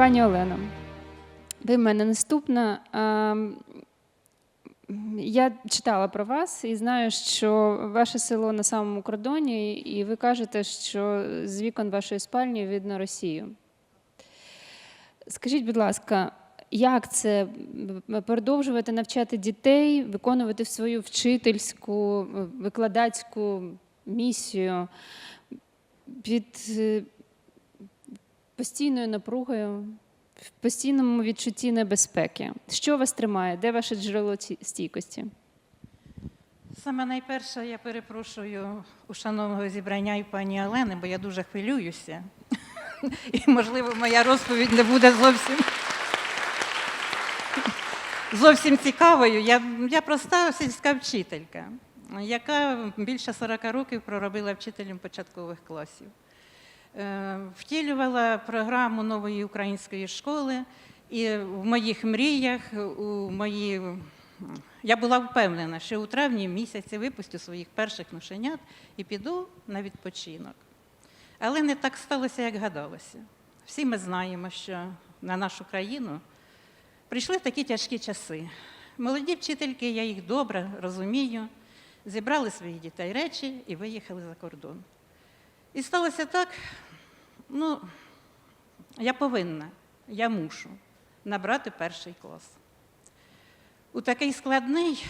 Пані Олено, ви в мене наступна. Я читала про вас і знаю, що ваше село на самому кордоні, і ви кажете, що з вікон вашої спальні видно Росію. Скажіть, будь ласка, як це продовжувати навчати дітей, виконувати свою вчительську, викладацьку місію під е, постійною напругою, в постійному відчутті небезпеки? Що вас тримає? Де ваше джерело стійкості? Саме найперше я перепрошую у шановного зібрання і пані Олени, бо я дуже хвилююся. І, можливо, моя розповідь не буде зовсім, зовсім цікавою. Я, я проста сільська вчителька, яка більше 40 років проробила вчителем початкових класів. Е, Втілювала програму нової української школи, і в моїх мріях, у мої... я була впевнена, що у травні місяці випустю своїх перших ношенят і піду на відпочинок. Але не так сталося, як гадалося. Всі ми знаємо, що на нашу країну прийшли такі тяжкі часи. Молоді вчительки, я їх добре розумію, зібрали своїх дітей речі і виїхали за кордон. І сталося так, ну, я повинна, я мушу набрати перший клас. У такий складний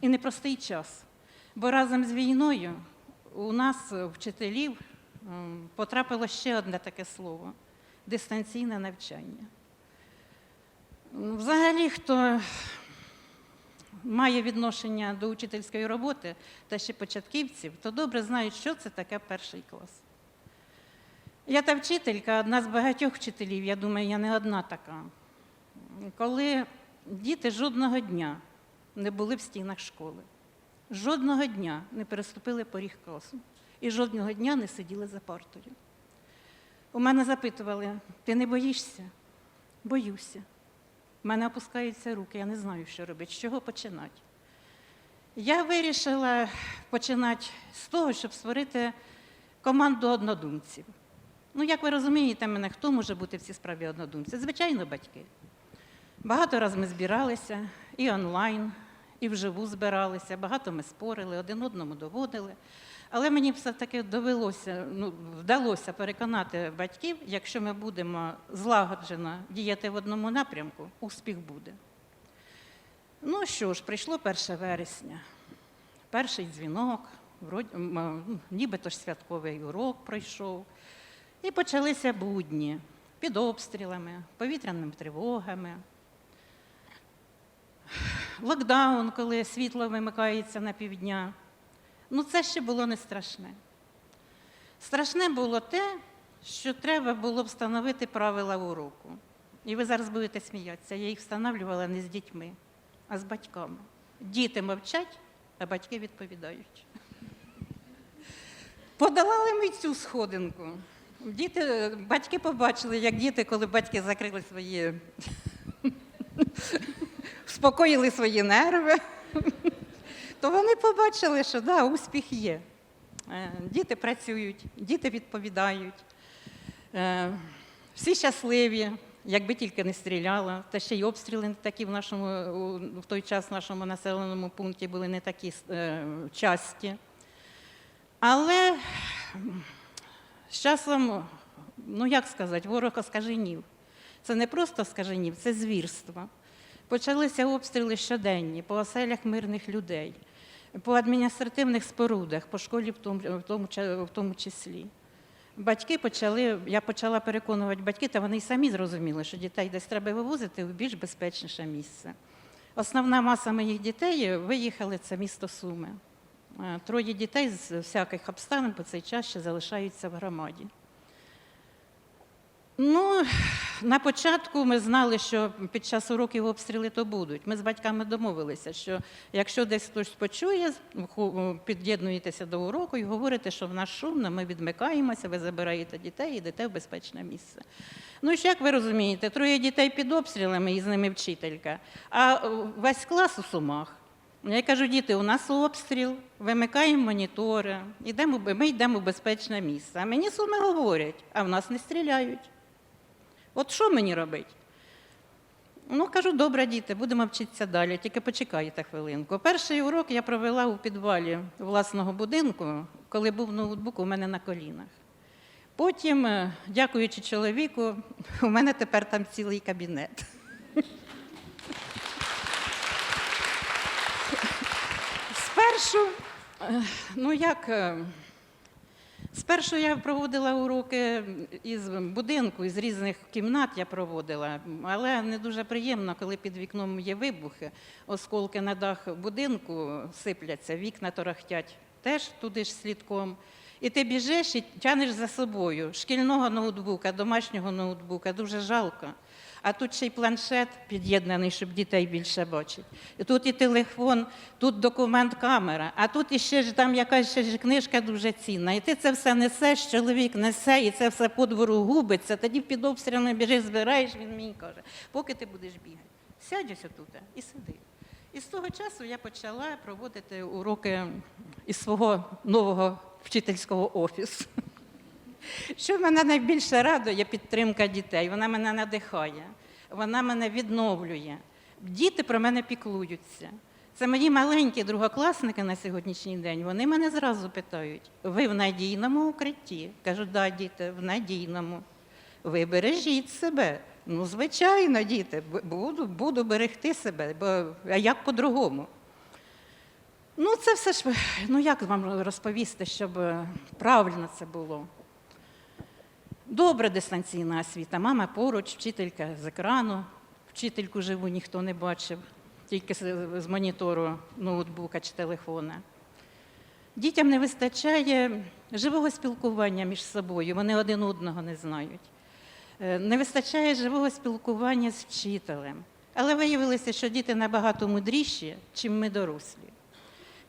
і непростий час. Бо разом з війною у нас, е, вчителів, потрапило ще одне таке слово дистанційне навчання. Взагалі, хто має відношення до учительської роботи та ще початківців, то добре знають, що це таке перший клас. Я та вчителька, одна з багатьох вчителів, я думаю, я не одна така. Коли діти жодного дня не були в стінах школи, жодного дня не переступили поріг класу і жодного дня не сиділи за партою. У мене запитували: ти не боїшся? Боюся. У мене опускаються руки, я не знаю, що робити, з чого починати. Я вирішила починати з того, щоб створити команду однодумців. Ну, як ви розумієте мене, хто може бути в цій справі однодумцем? Звичайно, батьки. Багато разів ми збиралися і онлайн, і вживу збиралися, багато ми спорили, один одному доводили. Але мені все-таки довелося, ну, вдалося переконати батьків, якщо ми будемо злагоджено діяти в одному напрямку, успіх буде. Ну що ж, прийшло 1 вересня, перший дзвінок, нібито ж святковий урок пройшов. І почалися будні під обстрілами, повітряними тривогами. Локдаун, коли світло вимикається на півдня. Ну, це ще було не страшне. Страшне було те, що треба було встановити правила уроку. І ви зараз будете сміятися. Я їх встановлювала не з дітьми, а з батьками. Діти мовчать, а батьки відповідають. Подолали ми цю сходинку. Діти, батьки побачили, як діти, коли батьки закрили свої, вспокоїли свої нерви, то вони побачили, що да, успіх є. Е, Діти працюють, діти відповідають, Е, всі щасливі, якби тільки не стріляло. Та ще й обстріли не такі в нашому в той час в нашому населеному пункті були не такі е, часті. Але з часом, ну як сказати, ворог оскаженів. Це не просто скаженів, це звірство. Почалися обстріли щоденні по оселях мирних людей, по адміністративних спорудах, по школі в тому, в тому, числі. Батьки почали, я почала переконувати батьків, та вони й самі зрозуміли, що дітей десь треба вивозити в більш безпечніше місце. Основна маса моїх дітей виїхали це місто Суми. Е, Троє дітей з всяких обставин по цей час ще залишаються в громаді. Ну, на початку ми знали, що під час уроків обстріли то будуть. Ми з батьками домовилися, що якщо десь хтось почує, під'єднуєтеся до уроку і говорите, що в нас шумно, ми відмикаємося, ви забираєте дітей і йдете в безпечне місце. Ну і як ви розумієте, троє дітей під обстрілами і з ними вчителька, а е, весь клас у сумах. Я кажу, діти, у нас обстріл, вимикаємо монітори, йдемо, ми йдемо в безпечне місце. А мені суми говорять, а в нас не стріляють. От що мені робити? Ну, кажу, добре, діти, будемо вчитися далі, тільки почекайте хвилинку. Перший урок я провела у підвалі власного будинку, коли був ноутбук у мене на колінах. Потім, е, дякуючи чоловіку, у мене тепер там цілий кабінет. Спершу, е, ну як, е, спершу я проводила уроки із будинку, із різних кімнат я проводила, але не дуже приємно, коли під вікном є вибухи, осколки на дах будинку сипляться, вікна торохтять теж туди ж слідком. І ти біжиш і тянеш за собою шкільного ноутбука, домашнього ноутбука, дуже жалко. А тут ще й планшет під'єднаний, щоб дітей більше бачити. Тут і телефон, тут документ камера, а тут іще ж там якась ще ж книжка дуже цінна. І ти це все несеш, чоловік несе, і це все по двору губиться. Тоді під обстрілами біжиш, збираєш, він мені каже, поки ти будеш бігати, сядь отут і сиди. І з того часу я почала проводити уроки із свого нового вчительського офісу. Що мене найбільше радує підтримка дітей. Вона мене надихає, вона мене відновлює. Діти про мене піклуються. Це мої маленькі другокласники на сьогоднішній день. Вони мене зразу питають: ви в надійному укритті? Кажу, да, діти, в надійному. Ви бережіть себе. Ну, звичайно, діти, буду, буду берегти себе, бо а як по-другому? Ну, це все ж, ну як вам розповісти, щоб е, правильно це було? Добра дистанційна освіта. Мама поруч, вчителька з екрану. Вчительку живу ніхто не бачив, тільки з, монітору ноутбука чи телефона. Дітям не вистачає живого спілкування між собою, вони один одного не знають. Е, Не вистачає живого спілкування з вчителем. Але виявилося, що діти набагато мудріші, чим ми дорослі.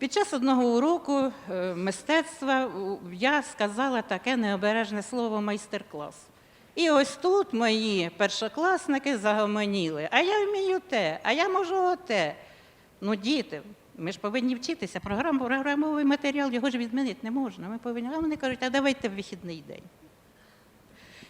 Під час одного уроку е, мистецтва я сказала таке необережне слово майстер-клас. І ось тут мої першокласники загомоніли. А я вмію те, а я можу оте. Ну, діти, ми ж повинні вчитися. Програм, програмовий матеріал його ж відмінити не можна. Ми повинні. А вони кажуть, а давайте в вихідний день.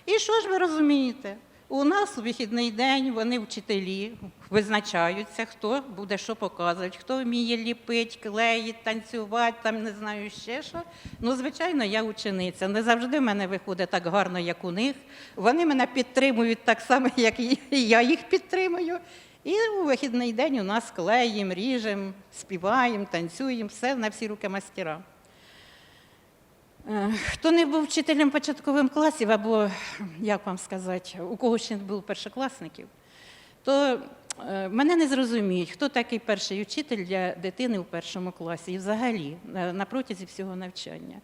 І що ж ви розумієте? У нас у вихідний день вони вчителі визначаються, хто буде що показувати, хто вміє ліпити, клеїть, танцювати, там не знаю ще що. Ну, звичайно, я учениця. Не завжди в мене виходить так гарно, як у них. Вони мене підтримують так само, як і я їх підтримую. І у вихідний день у нас клеїмо, ріжемо, співаємо, танцюємо, все на всі руки мастера. Е, Хто не був вчителем початкових класів, або, як вам сказати, у кого ще не було першокласників, то е, мене не зрозуміють, хто такий перший вчитель для дитини у першому класі і взагалі на, протязі всього навчання.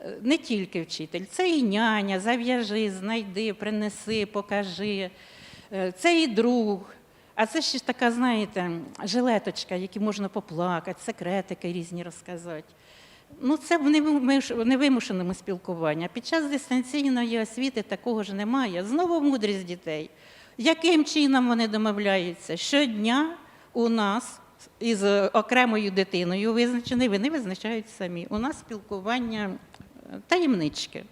Е, Не тільки вчитель, це і няня, зав'яжи, знайди, принеси, покажи. Це і друг. А це ще така, знаєте, жилеточка, які можна поплакати, секретики різні розказати. Ну, це в невимуш- в невимушеному спілкуванні. Під час дистанційної освіти такого ж немає. Знову мудрість дітей. Яким чином вони домовляються? Щодня у нас із окремою дитиною визначений, вони визначають самі. У нас спілкування е, таємнички.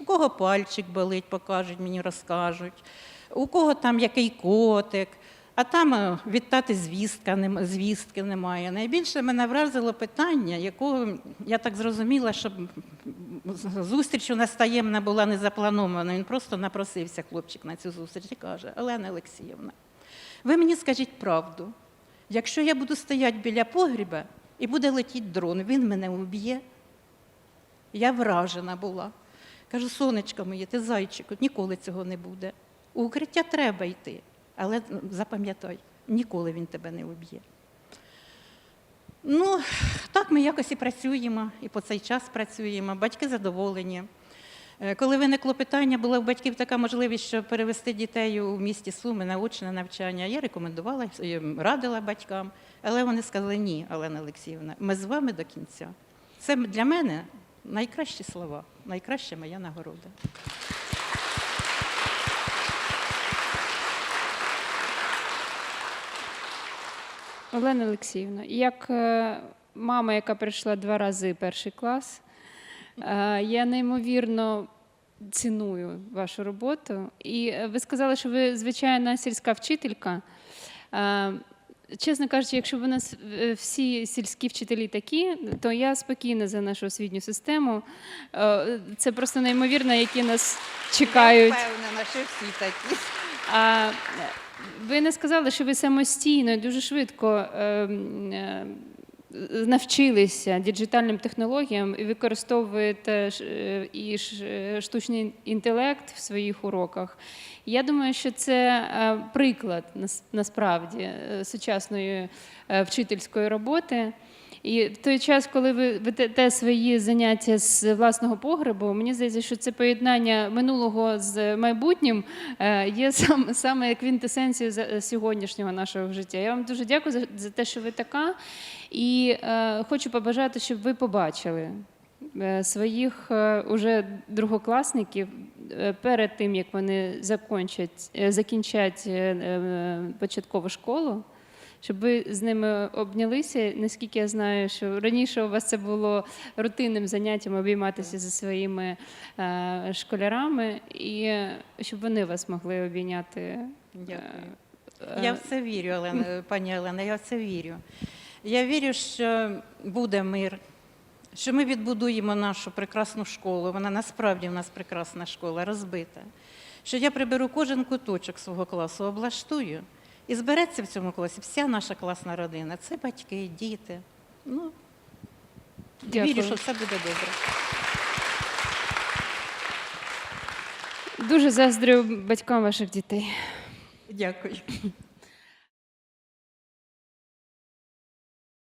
У кого пальчик болить, покажуть, мені розкажуть. У кого там який котик, а там е, від тати звістка, звістки немає. Найбільше мене вразило питання, якого я так зрозуміла, що зустріч у нас таємна була не запланована. Він просто напросився хлопчик на цю зустріч і каже: Олена Олексіївна, ви мені скажіть правду. Якщо я буду стояти біля погріба і буде летіти дрон, він мене вб'є. Я вражена була. Кажу, сонечко моє, ти зайчик, ніколи цього не буде. У укриття треба йти, але запам'ятай, ніколи він тебе не вб'є. Ну, так ми якось і працюємо, і по цей час працюємо. Батьки задоволені. Е, Коли виникло питання, була у батьків така можливість, що перевести дітей у місті Суми на очне навчання. Я рекомендувала, е, радила батькам, але вони сказали ні, Олена Олексіївна, ми з вами до кінця. Це для мене найкращі слова, найкраща моя нагорода. Олена Олексіївна, як е, мама, яка прийшла два рази перший клас, е, я неймовірно ціную вашу роботу. І е, ви сказали, що ви звичайна сільська вчителька. Чесно кажучи, якщо б у нас всі сільські вчителі такі, то я спокійна за нашу освітню систему. Це просто неймовірно, які нас чекають. Я впевнена, що всі такі. А ви не сказали, що ви самостійно дуже швидко е, е, навчилися діджитальним технологіям і використовуєте е, і е, штучний інтелект в своїх уроках. Я думаю, що це приклад нас- насправді сучасної вчительської роботи. І в той час, коли ви ведете свої заняття з власного погребу, мені здається, що це поєднання минулого з майбутнім е, є сам, саме квінтесенцією сьогоднішнього нашого життя. Я вам дуже дякую за, те, що ви така. І е, хочу побажати, щоб ви побачили е, своїх уже другокласників перед тим, як вони закінчать е, початкову школу. Щоб ви з ними обнялися, наскільки я знаю, що раніше у вас це було рутинним заняттям обійматися зі своїми е, школярами, і е, щоб вони вас могли обійняти. Дякую. Е, Я в це вірю, Олена, пані Олена, я в це вірю. Я вірю, що буде мир, що ми відбудуємо нашу прекрасну школу. Вона насправді в нас прекрасна школа, розбита. Що я приберу кожен куточок свого класу, облаштую. І збереться в цьому класі вся наша класна родина. Це батьки, діти. Ну, Дякую. вірю, що все буде добре. Дуже заздрю батькам ваших дітей. Дякую.